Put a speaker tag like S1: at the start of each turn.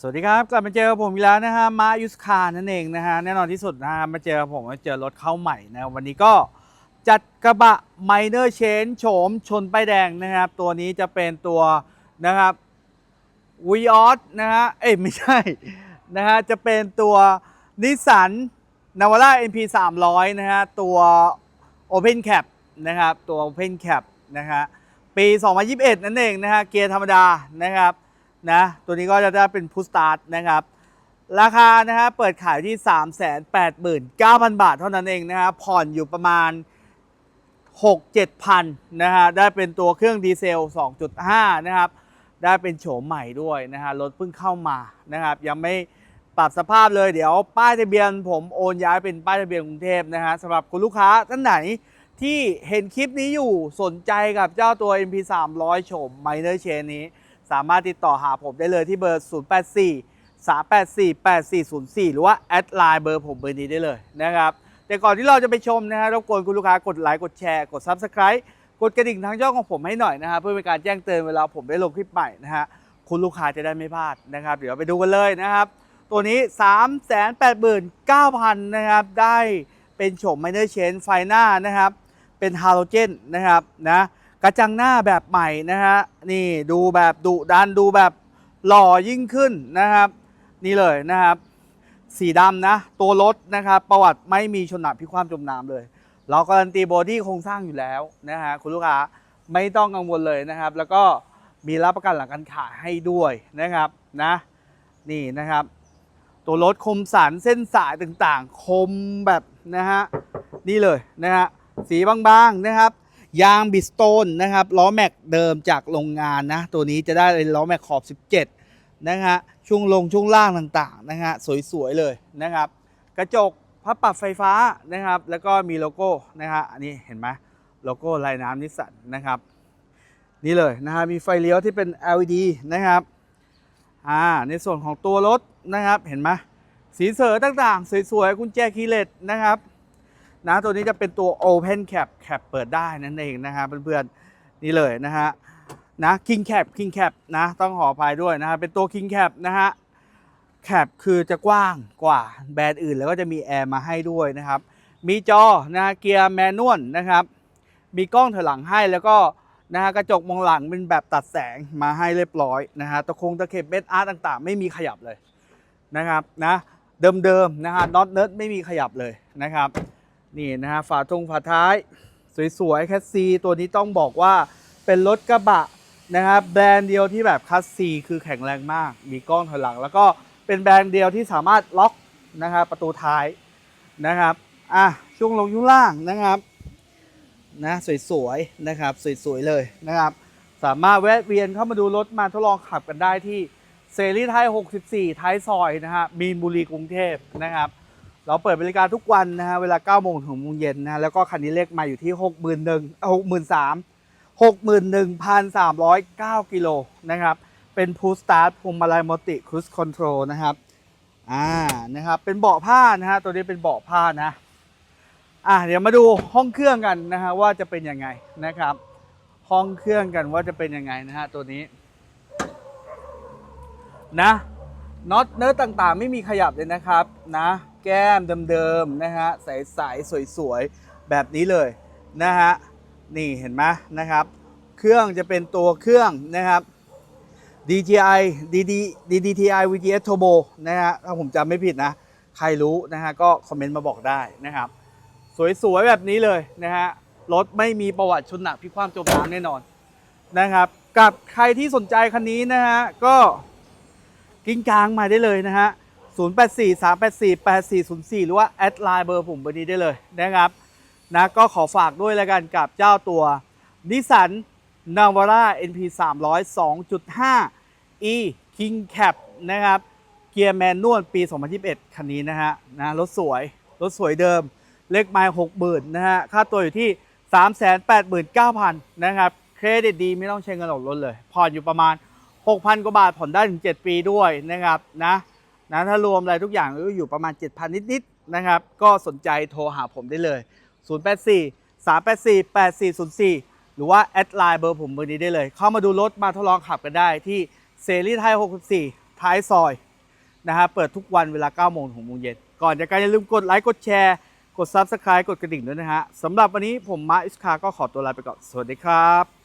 S1: สวัสดีครับ กลับมาเจอกับผมอีกแล้วนะฮะมายุสคานั่นเองนะฮะแน่นอนที่สุดนะฮะมาเจอผมมาเจอรถเข้าใหม่นะวันนี้ก็จัดกระบะ Minor Change โฉมชนป้ายแดงนะครับ ตัวนี้จะเป็นตัวนะครับวีออสนะฮะเอ้ยไม่ใช่นะฮะจะเป็นตัวนิสสันนาวาร่า NP 300นะฮะตัว Open Cap นะครับตัว Open Cap นะฮะปี 2021 นั่นเองนะฮะเกียร์ธรรมดานะครับ นะ ตัวนี้ก็จะได้เป็นพุสตาร์ทนะครับ ราคานะฮะเปิดขายที่ 389,000 บาทเท่านั้นเองนะฮะผ่อนอยู่ประมาณ 6-7พันนะฮะได้เป็นตัวเครื่องดีเซล 2.5 นะครับ ได้เป็นโฉมใหม่ด้วยนะฮะรถเพิ่งเข้ามานะครับ ยังไม่ปรับสภาพเลยเดี๋ยวป้ายทะเบียนผมโอนย้ายเป็นป้ายทะเบียนกรุงเทพนะฮะสำหรับคุณลูกค้าท่านไหนที่เห็นคลิปนี้อยู่สนใจกับเจ้าตัว MP 300 โฉม Minor Chain นี้ สามารถติดต่อหาผมได้เลยที่เบอร์ 084 384 8404 หรือว่าแอดไลน์เบอร์ผมเบอร์นี้ได้เลยนะครับแต่ก่อนที่เราจะไปชมนะฮะรบกวนคุณลูกค้ากดไลค์กดแชร์กด Subscribe กดกระดิ่งทางช่องของผมให้หน่อยนะฮะเพื่อเป็นการแจ้งเตือนเวลาผมได้ลงคลิปใหม่นะฮะคุณลูกค้าจะได้ไม่พลาดนะครับ เดี๋ยวไปดูกันเลยนะครับ ตัวนี้ 389,000นะครับ ได้เป็นโฉม Minor Change ไฟหน้านะครับ เป็นฮาโลเจนนะครับนะ กระจังหน้าแบบใหม่นะฮะนี่ดูแบบดุดันดูแบบหล่อยิ่งขึ้นนะครับ นี่เลยนะครับ สีดำนะ ตัวรถนะครับ ประวัติไม่มีชนหนักพิความจมน้ำเลย เราการันตีบอดี้โครงสร้างอยู่แล้วนะฮะคุณลูกค้าไม่ต้องกังวลเลยนะครับ แล้วก็มีรับประกันหลังการขายให้ด้วยนะครับนะนี่นะครับ ตัวรถคมสันเส้นสายต่างๆ คมแบบนะฮะนี่เลยนะฮะสีบางๆนะครับ ยางบิสโตนนะครับล้อแม็กเดิมจากโรงงานนะ ตัวนี้จะได้ล้อแม็กขอบ 17 นะฮะช่วงลงช่วงล่างต่างๆนะฮะสวยๆเลยนะครับ กระจกพับปรับไฟฟ้านะครับ แล้วก็มีโลโก้นะฮะอันนี้เห็นไหมโลโก้ลายน้ำนิสสันนะครับ นี่เลยนะฮะมีไฟเลี้ยวที่เป็น LED นะครับอ่าในส่วนของตัวรถนะครับเห็นไหมสีเสือต่างๆ สวยๆกุญแจคีย์เลสนะครับ นะตัวนี้จะเป็นตัว Open Cap Cap เปิดได้นั่นเองนะครับเพื่อนๆนี่เลยนะฮะนะ King Cap King Cap นะต้องขออภัยด้วยนะฮะเป็นตัว King Cap นะฮะแคปคือจะกว้างกว่าแบรนด์อื่นแล้วก็จะมีแอร์มาให้ด้วยนะครับ มีจอนะเกียร์แมนนวลนะครับ มีกล้องถอยหลังให้แล้วก็นะฮะกระจกมองหลังเป็นแบบตัดแสงมาให้เรียบร้อยนะฮะตะคงตะเข็บเม็ดอาร์ตต่างๆ ไม่มีขยับเลยนะครับนะเดิมๆนะฮะน็อตเนิร์ดไม่มีขยับเลยนะครับ นี่นะฮะฝาทงฝาท้าย สวยๆแคสซีตัวนี้ต้องบอกว่าเป็นรถกระบะนะครับแบรนด์เดียวที่แบบคัสซีคือแข็งแรงมาก มีกล้องถอยหลัง แล้วก็เป็นแบรนด์เดียวที่สามารถล็อกนะครับประตูท้ายนะครับอะช่วงลงช่งล่างนะครับนะสวยๆนะครับสวยๆเลยนะครับ สามารถแวะเวียนเข้ามาดูรถมาทดลองขับกันได้ที่เซรีไทย 64 ท้ายซอยนะฮะมีนบุรีกรุงเทพนะครับ เราเปิดบริการทุกวันนะฮะเวลา9โมงถึงโมงเย็นนะฮะแล้วก็คันนี้เลขมาอยู่ที่ 61,000 63 61,309กิโลนะครับ เป็นพูสตาร์ทพวงมาลัยมัลติครู e คอนโทรลนะครับอ่านะครับเป็นเบาะผ้านะฮะตัวนี้เป็นเบาะผ้านะอะเดี๋ยวมาดูห้องเครื่องกันนะฮะว่าจะเป็นยังไงนะครับ ห้องเครื่องกันว่าจะเป็นยังไงนะฮะตัวนี้นะน็อตเนื้อต่างๆ ไม่มีขยับเลยนะครับนะ แก้มเดิมๆนะฮะใสๆสวยๆ แบบนี้เลยนะฮะนี่เห็นไหมนะครับ เครื่องจะเป็นตัวเครื่องนะครับ DJI DD DDTI VGS Turbo นะฮะถ้าผมจำไม่ผิดนะ ใครรู้นะฮะก็คอมเมนต์มาบอกได้นะครับ สวยๆ แบบนี้เลยนะฮะรถไม่มีประวัติชนหนักพิกความจมน้ำแน่นอนนะครับ กับใครที่สนใจคันนี้นะฮะก็กิ้งกลางมาได้เลยนะฮะ 084 384 8404 หรือว่าแอดไลน์เบอร์ผมเบอร์นี้ได้เลยนะครับนะก็ขอฝากด้วยแล้วกันกับเจ้าตัวนิสสัน Navara NP 300 2.5 E King Cap นะครับ เกียร์แมนนวลปี 2021 คันนี้นะฮะนะรถสวย รถสวยเดิม เลขไมล์60,000 นะฮะ ค่าตัวอยู่ที่ 389,000 นะครับ เครดิตดีไม่ต้องใช้เงินออกรถเลย ผ่อนอยู่ประมาณ 6,000 กว่าบาท ผ่อนได้ถึง 7 ปีด้วยนะครับนะ นะถ้ารวมอะไรทุกอย่างอยู่ประมาณ 7,000 นิดๆนะครับ ก็สนใจโทรหาผมได้เลย 084 384 8404 หรือว่าแอดไลน์เบอร์ผมเบอร์นี้ได้เลย เข้ามาดูรถมาทดลองขับกันได้ที่เซรีไทย 64 ท้ายซอยนะฮะเปิดทุกวันเวลา 9 โมงถึง6โมงเย็น ก่อนจากการอย่าลืมกดไลค์ กดแชร์ กด Subscribe กดกระดิ่งด้วยนะฮะสำหรับวันนี้ผมมาริสคาก็ขอตัวลาไปก่อน สวัสดีครับ